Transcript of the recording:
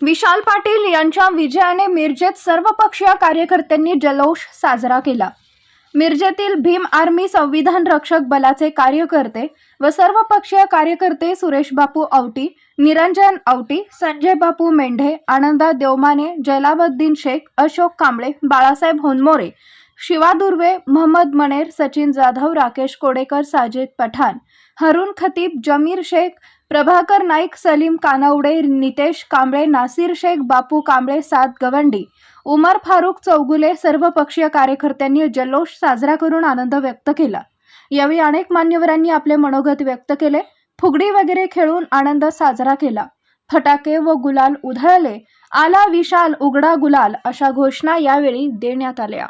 विशाल पाटील यांच्या विजयाने मिरजेत सर्वपक्षीय कार्यकर्त्यांनी जल्लोष साजरा केला. मिरजेतील भीम आर्मी संविधान रक्षक बलाचे कार्यकर्ते व सर्वपक्षीय कार्यकर्ते सुरेश बापू औटी निरंजन औटी संजय बापू मेंढे आनंदा देवमाने जैलाबद्दीन शेख अशोक कांबळे बाळासाहेब होनमोरे शिवा दुर्वे मोहम्मद मनेर सचिन जाधव राकेश कोडेकर साजिद पठाण हरुण खतीब जमीर शेख प्रभाकर नाईक सलीम कानवडे नितेश कांबळे नासिर शेख बापू कांबळे सात गवंडी उमर फारुक चौगुले सर्व पक्षीय कार्यकर्त्यांनी जल्लोष साजरा करून आनंद व्यक्त केला. यावेळी अनेक मान्यवरांनी आपले मनोगत व्यक्त केले. फुगडी वगैरे खेळून आनंद साजरा केला. फटाके व गुलाल उधळले. आला विशाल उघडा गुलाल अशा घोषणा यावेळी देण्यात आल्या.